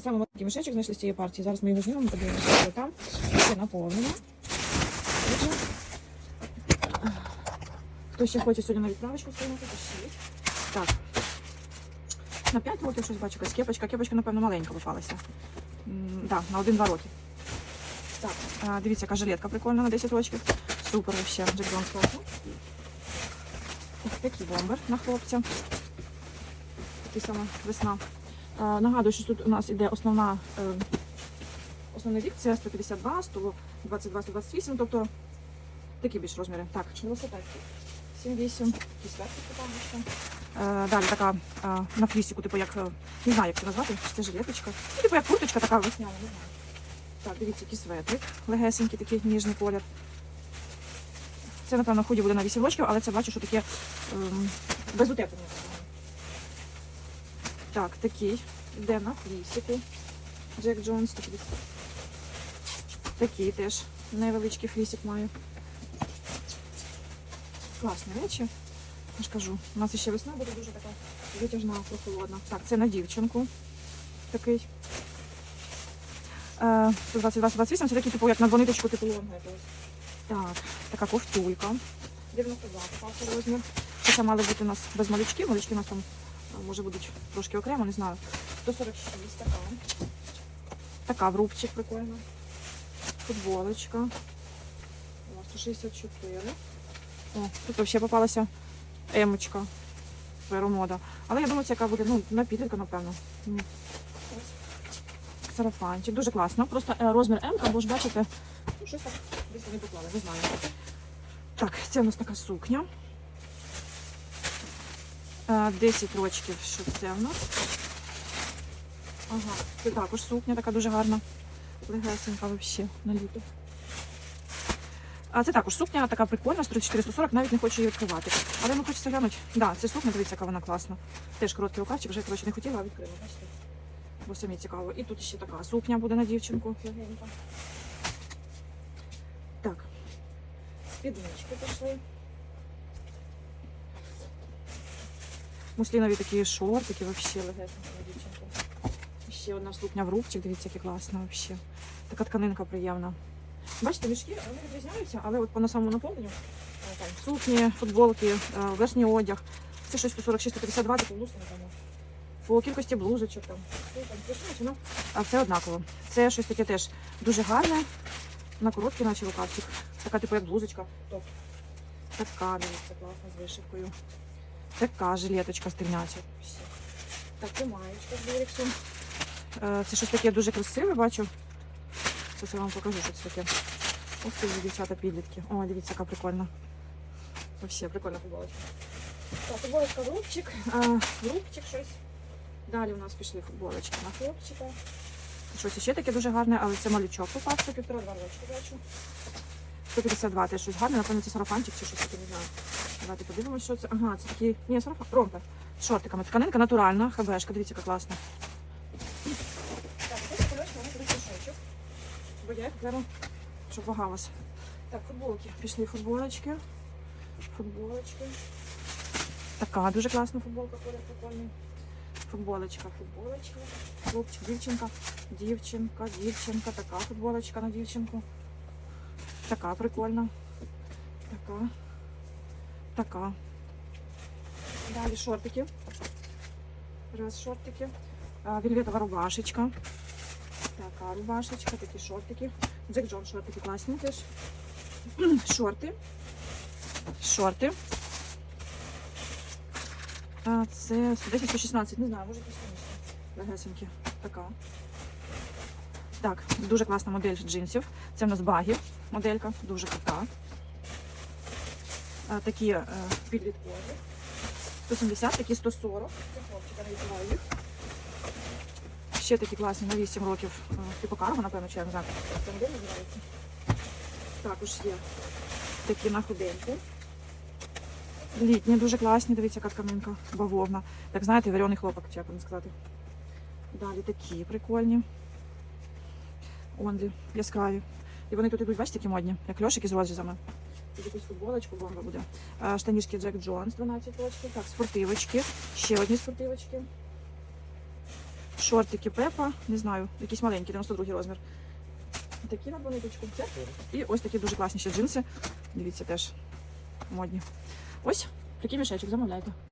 Саме маленький мішечок знайшли з цієї партії. Зараз ми його знімемо, подивимося, що там. Все наповнено. Отже, Хто ще хоче сьогодні на відправочку скинути, пишіть. Так. На 5 років щось бачу, якась кепочка. Кепочка, напевно, маленька попалася. Так, на 1-2 роки. Так, дивіться, яка жилетка прикольна на 10 років. Супер вообще. Джек Джонс. Ось такий бомбер на хлопця. Такий саме весна. А, нагадую, що тут у нас іде основна, е, основний вік, це 152, 122, 128, тобто такі більш розміри. Так, велосипедки. 7-8, якісь верхи там Е, Далі така е, на флісіку, типу як, е, не знаю, як це назвати, чи це жилеточка. Ну, типу як курточка така весняна, не знаю. Так, дивіться, який светрик, легесенький, такий ніжний колір. Це, напевно, худі буде на 8 років, але це бачу, що таке ем, без утеплення. Так, такий. Йде на флісіку. Джек Джонс. Такий, теж невеличкий флісик має. Класні речі. Я ж кажу, у нас ще весна буде дуже така витяжна, прохолодна. Так, це на дівчинку. Такий. Е, 122-128, це такий, типу, як на двониточку, типу лонга. Так, така ковтулька. 92 попався розмір. Це мали бути у нас без малючків. Малючки у нас там е, може будуть трошки окремо, не знаю. 146 така. Така в рубчик прикольна. Футболочка. 164. О, тут взагалі попалася емочка. Мода. Але я думаю, це яка буде, ну, на підлітка, напевно. Сарафанчик. Дуже класно. Просто е, розмір М, або ж бачите, ну, щось так десь вони поклали, не знаю. Так, це у нас така сукня. Е, 10 рочків, що це у нас. Ага, це також сукня така дуже гарна. Легесенька взагалі на літо. А це також сукня, така прикольна, 440, навіть не хочу її відкривати. Але ну хочеться глянути. Да, це сукня, дивіться, яка вона класна. Теж короткий рукавчик, вже коротше не хотіла, а відкрила, бачите. Бо самі цікаво. І тут ще така сукня буде на дівчинку. легенька. Так. Спіднички пішли. Муслінові такі шортики, легесенькі на. Ще одна сукня в рубчик, дивіться, яка класна взагалі. Така тканинка приємна. Бачите, мішки вони відрізняються, але от по на самому наповненню е, там, сукні, футболки, е, верхній одяг. Це щось 146-152, типу блузки, напевно. По кількості блузочок там. Ну, а все однаково. Це щось таке теж дуже гарне. На короткий, наче рукавчик. Така, типу, як блузочка. Топ. Така, дивіться, класна з вишивкою. Така жилеточка стильняча. Ще. Так, маєчка з Доріксом. Е, Це щось таке дуже красиве, бачу. Зараз я вам покажу, що це таке. Ось ці дівчата підлітки. О, дивіться, яка прикольна. Вообще прикольна футболочка. Так, футболочка в рубчик. А, в рубчик щось. Далі у нас пішли футболочки на хлопчика. Щось ще таке дуже гарне, але це малючок попався, півтора-два рочки бачу. 152 теж щось гарне, напевно, це сарафанчик чи щось таке, не знаю. Давайте подивимося, що це. Ага, це такі. Ні, сарафан. Ромпер. З шортиками. Тканинка натуральна, хбшка, дивіться, яка класна. Так, ось кульочка, вони будуть мішечок. Бо я їх беру, щоб вагалась. Так, футболки. Пішли футболочки. Футболочки. Така дуже класна футболка, колір прикольний. Футболочка, футболочка. Хлопчик, дівчинка, дівчинка, дівчинка. Така футболочка на дівчинку. Така прикольна. Така. Така. Далі шортики. Раз шортики. А, Вельветова рубашечка. Така рубашечка, такі шортики. Джек Джон шортики класні теж. Шорти. Шорти. А це 10-116, не знаю, може якісь легесенькі. Така. Так, дуже класна модель джинсів. Це в нас багі моделька, дуже крута. А, такі е, підліткові. 170, такі 140. Хлопчика не відчуваю їх. Ще такі класні на 8 років. е, Типу карго, напевно, чи я не знаю, це модель називається. Також є такі на худеньку. Літні, дуже класні, дивіться, яка тканинка бавовна. Так знаєте, варений хлопок, чи як вам сказати. Далі такі прикольні. Онлі, яскраві. І вони тут ідуть, бачите, такі модні, як льошики з розрізами. Якусь футболочку бомба буде. Штанішки Джек Джонс 12 точків. Так, спортивочки. Ще одні спортивочки. Шортики Пепа, не знаю, якісь маленькі, 92 розмір. Такі на бонеточку. І ось такі дуже класні ще джинси. Дивіться, теж модні. Ось такий мішечок, замовляйте.